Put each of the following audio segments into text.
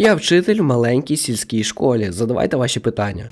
Я вчитель в маленькій сільській школі. Задавайте ваші питання.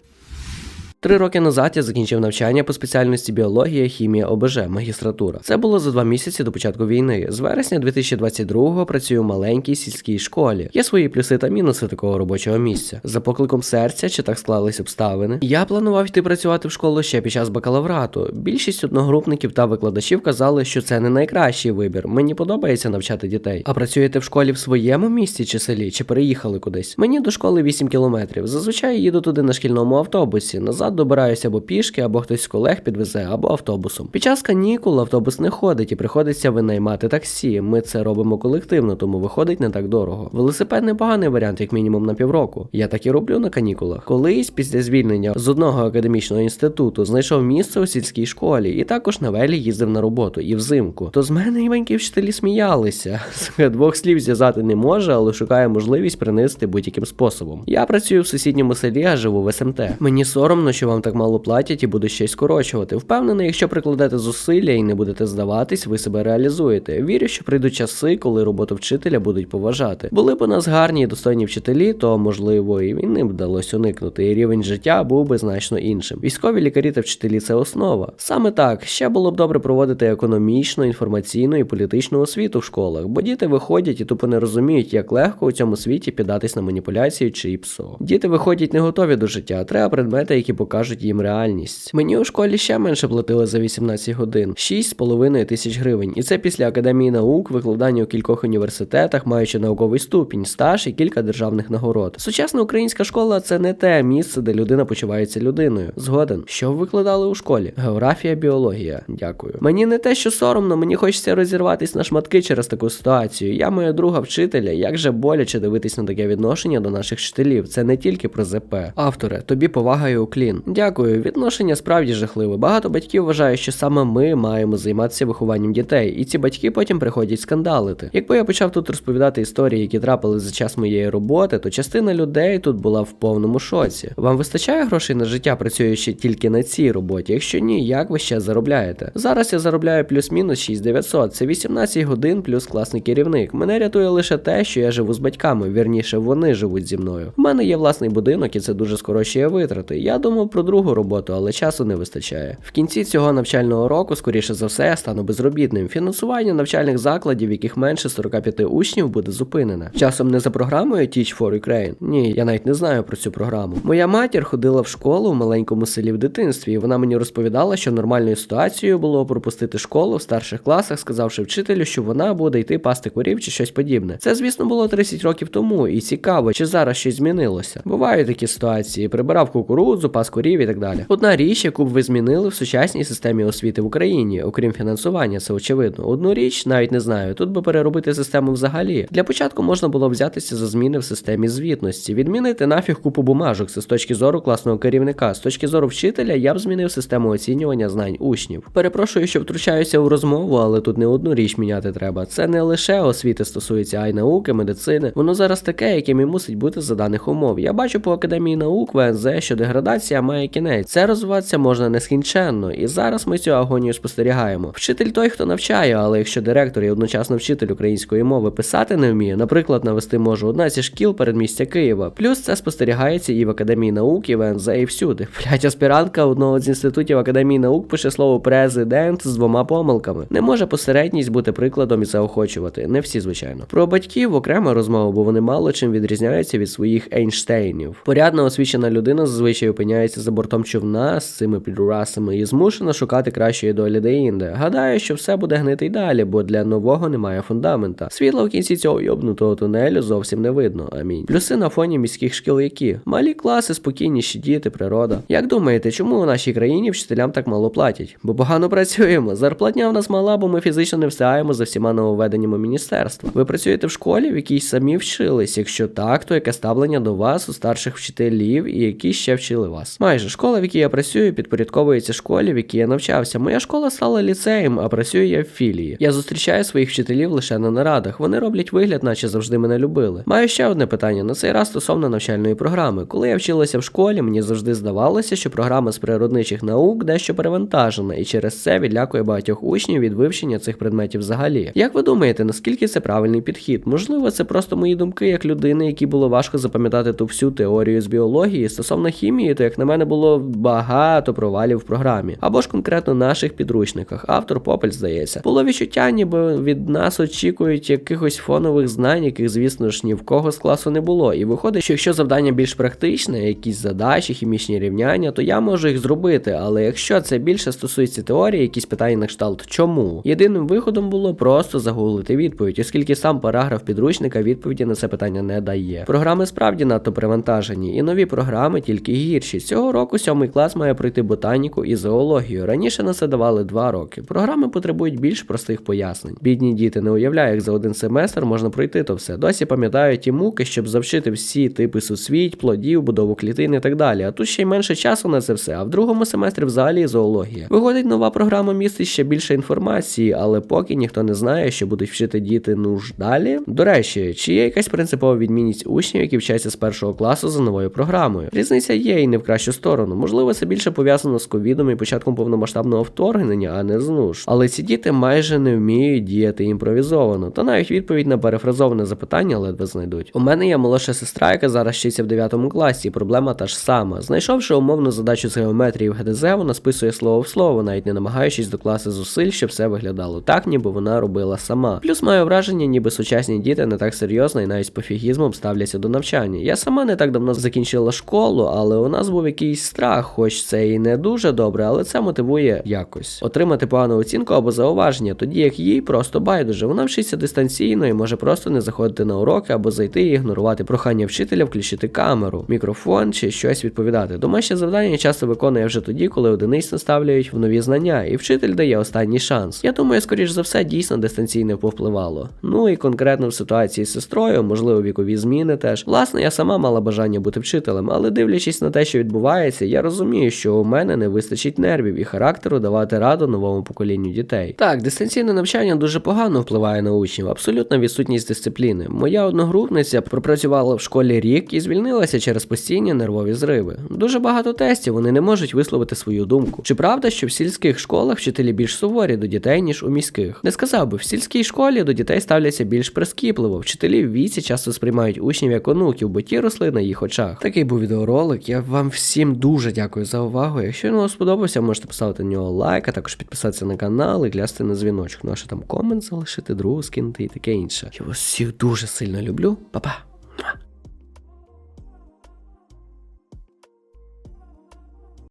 Три роки назад я закінчив навчання по спеціальності біологія, хімія, ОБЖ, магістратура. Це було за два місяці до початку війни. З вересня 2022-го працюю в маленькій сільській школі. Є свої плюси та мінуси такого робочого місця. За покликом серця чи так склались обставини. Я планував йти працювати в школу ще під час бакалаврату. Більшість одногрупників та викладачів казали, що це не найкращий вибір. Мені подобається навчати дітей. А працюєте в школі в своєму місті чи селі, чи переїхали кудись? Мені до школи 8 кілометрів. Зазвичай їду туди на шкільному автобусі. Назад добираюся або пішки, або хтось з колег підвезе, або автобусом. Під час канікул автобус не ходить і приходиться винаймати таксі. Ми це робимо колективно, тому виходить не так дорого. Велосипед непоганий варіант, як мінімум на півроку. Я так і роблю на канікулах. Колись після звільнення з одного академічного інституту знайшов місце у сільській школі, і також на велі їздив на роботу і взимку. То з мене і маленькі вчителі сміялися. Двох слів зв'язати не може, але шукає можливість принести будь-яким способом. Я працюю в сусідньому селі, а живу в СМТ. Мені соромно, що вам так мало платять і буду щось скорочувати. Впевнений, якщо прикладете зусилля і не будете здаватись, ви себе реалізуєте. Вірю, що прийдуть часи, коли роботу вчителя будуть поважати. Були б у нас гарні і достойні вчителі, то можливо і війни б вдалося уникнути, і рівень життя був би значно іншим. Військові лікарі та вчителі це основа. Саме так ще було б добре проводити економічну, інформаційну і політичну освіту в школах, бо діти виходять і тупо не розуміють, як легко у цьому світі піддатись на маніпуляцію чи ІПСО. Діти виходять не готові до життя, треба предмети, які покажуть їм реальність. Мені у школі ще менше платили за 18 годин 6,5 тисяч гривень. І це після академії наук, викладання у кількох університетах, маючи науковий ступінь, стаж і кілька державних нагород. Сучасна українська школа це не те місце, де людина почувається людиною. Згоден, що ви викладали у школі? Географія, біологія. Дякую. Мені не те, що соромно, мені хочеться розірватись на шматки через таку ситуацію. Я моя друга вчителя. Як же боляче дивитись на таке відношення до наших вчителів. Це не тільки про ЗП. Авторе, тобі повага і уклін. Дякую. Відношення справді жахливе. Багато батьків вважають, що саме ми маємо займатися вихованням дітей, і ці батьки потім приходять скандалити. Якби я почав тут розповідати історії, які трапили за час моєї роботи, то частина людей тут була в повному шоці. Вам вистачає грошей на життя, працюючи тільки на цій роботі? Якщо ні, як ви ще заробляєте? Зараз я заробляю плюс-мінус 6900. Це 18 годин плюс класний керівник. Мене рятує лише те, що я живу з батьками. Вірніше, вони живуть зі мною. У мене є власний будинок, і це дуже скорочує витрати. Я думав про другу роботу, але часу не вистачає. В кінці цього навчального року, скоріше за все, я стану безробітним. Фінансування навчальних закладів, яких менше 45 учнів, буде зупинене. Часом не за програмою Teach for Ukraine. Ні, я навіть не знаю про цю програму. Моя матір ходила в школу в маленькому селі в дитинстві, і вона мені розповідала, що нормальною ситуацією було пропустити школу в старших класах, сказавши вчителю, що вона буде йти пасти корів чи щось подібне. Це, звісно, було 30 років тому, і цікаво, чи зараз щось змінилося. Бувають такі ситуації: прибирав кукурудзу, пас корів і так далі. Одна річ, яку б ви змінили в сучасній системі освіти в Україні, окрім фінансування, це очевидно. Одну річ навіть не знаю. Тут би переробити систему взагалі. Для початку можна було взятися за зміни в системі звітності, відмінити нафіг купу бумажок. Це з точки зору класного керівника. З точки зору вчителя я б змінив систему оцінювання знань учнів. Перепрошую, що втручаюся у розмову, але тут не одну річ міняти треба. Це не лише освіти стосується, а й науки, медицини. Воно зараз таке, яким і мусить бути за даних умов. Я бачу по академії наук ВНЗ, що деградація має кінець. Це розвиватися можна нескінченно, і зараз ми цю агонію спостерігаємо. Вчитель той, хто навчає, але якщо директор і одночасно вчитель української мови писати не вміє, наприклад, навести можу одна зі шкіл передмістя Києва. Плюс це спостерігається і в академії наук, і в НЗ, і всюди. Блять, аспірантка одного з інститутів академії наук пише слово президент з двома помилками. Не може посередність бути прикладом і заохочувати. Не всі, звичайно. Про батьків окрема розмова, бо вони мало чим відрізняються від своїх Ейнштейнів. Порядно освічена людина зазвичай опиняється за бортом човна з цими підрасами і змушена шукати кращої долі де-інде. Гадаю, що все буде гнити й далі, бо для нового немає фундамента. Світла в кінці цього йобнутого тунелю зовсім не видно. Амінь. Плюси на фоні міських шкіл які малі класи, спокійніші діти, природа. Як думаєте, чому у нашій країні вчителям так мало платять? Бо погано працюємо. Зарплатня в нас мала, бо ми фізично не встигаємо за всіма нововведеннями міністерства. Ви працюєте в школі, в якій самі вчились. Якщо так, то яке ставлення до вас у старших вчителів і які ще вчили вас? Майже школа, в якій я працюю, підпорядковується школі, в якій я навчався. Моя школа стала ліцеєм, а працюю я в філії. Я зустрічаю своїх вчителів лише на нарадах. Вони роблять вигляд, наче завжди мене любили. Маю ще одне питання на цей раз стосовно навчальної програми. Коли я вчилася в школі, мені завжди здавалося, що програма з природничих наук дещо перевантажена, і через це відлякує багатьох учнів від вивчення цих предметів взагалі. Як ви думаєте, наскільки це правильний підхід? Можливо, це просто мої думки як людини, якій було важко запам'ятати ту всю теорію з біології стосовно хімії, то як на мене було багато провалів в програмі, або ж конкретно наших підручниках. Автор Попель здається, було відчуття, ніби від нас очікують якихось фонових знань, яких, звісно ж, ні в кого з класу не було. І виходить, що якщо завдання більш практичне, якісь задачі, хімічні рівняння, то я можу їх зробити. Але якщо це більше стосується теорії, якісь питання на кшталт чому? Єдиним виходом було просто загуглити відповідь, оскільки сам параграф підручника відповіді на це питання не дає. Програми справді надто перевантажені, і нові програми тільки гірші. Цього року сьомий клас має пройти ботаніку і зоологію. Раніше на це давали два роки. Програми потребують більш простих пояснень. Бідні діти не уявляють, як за один семестр можна пройти то все. Досі пам'ятають ті муки, щоб завчити всі типи сусвіть, плодів, будову клітин і так далі. А тут ще й менше часу на це все. А в другому семестрі взагалі зоологія. Виходить, нова програма містить ще більше інформації, але поки ніхто не знає, що будуть вчити діти ну далі. До речі, чи є якась принципова відмінність учнів, які вчаться з першого класу за новою програмою? Різниця є і не в кращу сторону. Можливо, це більше пов'язано з ковідом і початком повномасштабного вторгнення, а не з нуж. Але ці діти майже не вміють діяти імпровізовано, та навіть відповідь на перефразоване запитання ледве знайдуть. У мене є молодша сестра, яка зараз вчиться в 9 класі, і проблема та ж сама. Знайшовши умовну задачу з геометрії в ГДЗ, вона списує слово в слово, навіть не намагаючись докласти зусиль, щоб все виглядало так, ніби вона робила сама. Плюс маю враження, ніби сучасні діти не так серйозно і навіть з пофігізмом ставляться до навчання. Я сама не так давно закінчила школу, але у нас був якийсь страх, хоч це і не дуже добре, але це мотивує якось отримати погану оцінку або зауваження, тоді як їй просто байдуже. Вона вчиться дистанційно і може просто не заходити на уроки або зайти і ігнорувати прохання вчителя включити камеру, мікрофон чи щось відповідати. Домашнє завдання часто виконує вже тоді, коли одиниць наставляють в нові знання, і вчитель дає останній шанс. Я думаю, скоріш за все, дійсно дистанційне повпливало. Ну і конкретно в ситуації з сестрою, можливо, вікові зміни теж. Власне, я сама мала бажання бути вчителем, але дивлячись на те, що відбувається, я розумію, що у мене не вистачить нервів і характеру давати раду новому поколінню дітей. Так, дистанційне навчання дуже погано впливає на учнів, абсолютна відсутність дисципліни. Моя одногрупниця пропрацювала в школі рік і звільнилася через постійні нервові зриви. Дуже багато тестів, вони не можуть висловити свою думку. Чи правда, що в сільських школах вчителі більш суворі до дітей, ніж у міських? Не сказав би, в сільській школі до дітей ставляться більш прискіпливо. Вчителі в віці часто сприймають учнів як онуків, бо ті росли на їх очах. Такий був відеоролик. Я вам всім дуже дякую за увагу. Якщо він вам сподобався, можете поставити на нього лайк, а також підписатися на канал і клясти на дзвіночок. Ну а що там комент залишити, другу скинути і таке інше. Я вас всіх дуже сильно люблю. Па-па!